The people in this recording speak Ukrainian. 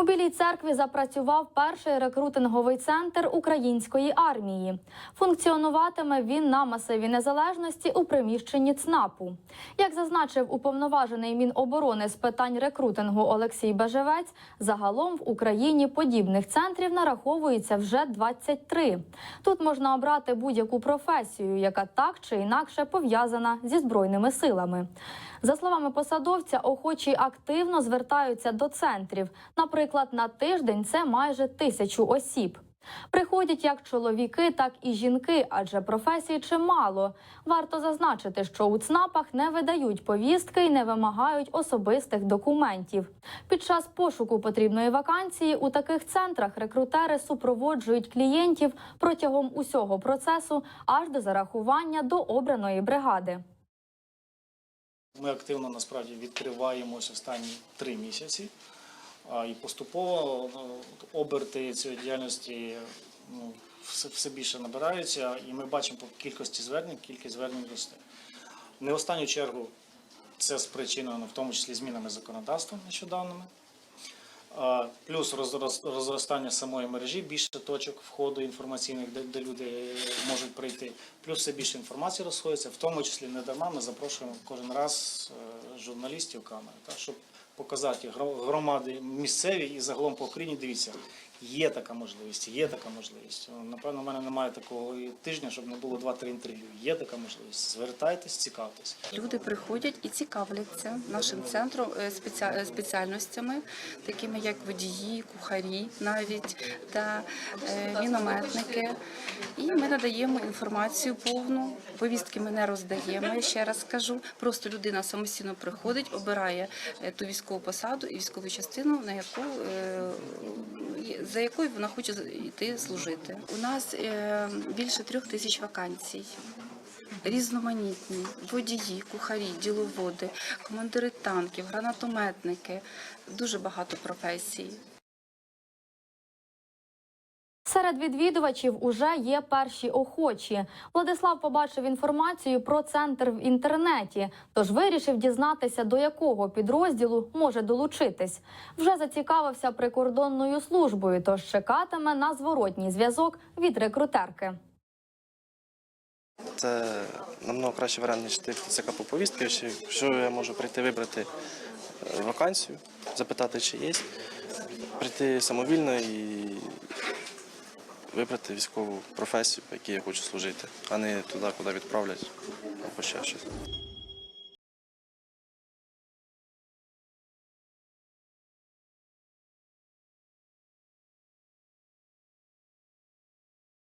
У Білій церкві запрацював перший рекрутинговий центр української армії. Функціонуватиме він на масиві незалежності у приміщенні ЦНАПу. Як зазначив уповноважений Міноборони з питань рекрутингу Олексій Бежевець, загалом в Україні подібних центрів нараховується вже 23. Тут можна обрати будь-яку професію, яка так чи інакше пов'язана зі збройними силами. За словами посадовця, охочі активно звертаються до центрів. Наприклад, на тиждень це майже тисячу осіб. Приходять як чоловіки, так і жінки, адже професій чимало. Варто зазначити, що у ЦНАПах не видають повістки і не вимагають особистих документів. Під час пошуку потрібної вакансії у таких центрах рекрутери супроводжують клієнтів протягом усього процесу аж до зарахування до обраної бригади. Ми активно насправді відкриваємося останні три місяці. І поступово ну, оберти цієї діяльності ну, все, більше набираються, і ми бачимо по кількості звернень, кількість звернень росте. Не останню чергу це спричинено в тому числі змінами законодавства нещодавними. Плюс роз- роз- розростання самої мережі, більше точок входу інформаційних, де, де люди можуть прийти. Плюс все більше інформації розходиться, в тому числі не дарма ми запрошуємо кожен раз е, журналістів камери, так, щоб показати гро- громади місцеві і загалом по Україні. Дивіться, є така можливість, є така можливість. Напевно, в мене немає такого тижня, щоб не було 2-3 інтерв'ю. Є така можливість. Звертайтесь, цікавтесь. Люди приходять і цікавляться нашим центром е, е, спеціальностями, такими як водії, кухарі, навіть та е, мінометники. І ми надаємо інформацію повну. Повістки ми не роздаємо. Я ще раз скажу. Просто людина самостійно приходить, обирає ту військову посаду і військову частину, на яку за якою вона хоче йти служити. У нас е, більше трьох тисяч вакансій різноманітні водії, кухарі, діловоди, командири танків, гранатометники. Дуже багато професій. Серед відвідувачів уже є перші охочі. Владислав побачив інформацію про центр в інтернеті, тож вирішив дізнатися, до якого підрозділу може долучитись. Вже зацікавився прикордонною службою, тож чекатиме на зворотній зв'язок від рекрутерки. Це намного кращий варіант, ніж ти ТЦК по повістки. Що я можу прийти вибрати е, вакансію, запитати, чи є, прийти самовільно і вибрати військову професію, по якій я хочу служити, а не туди, куди відправлять або ще щось.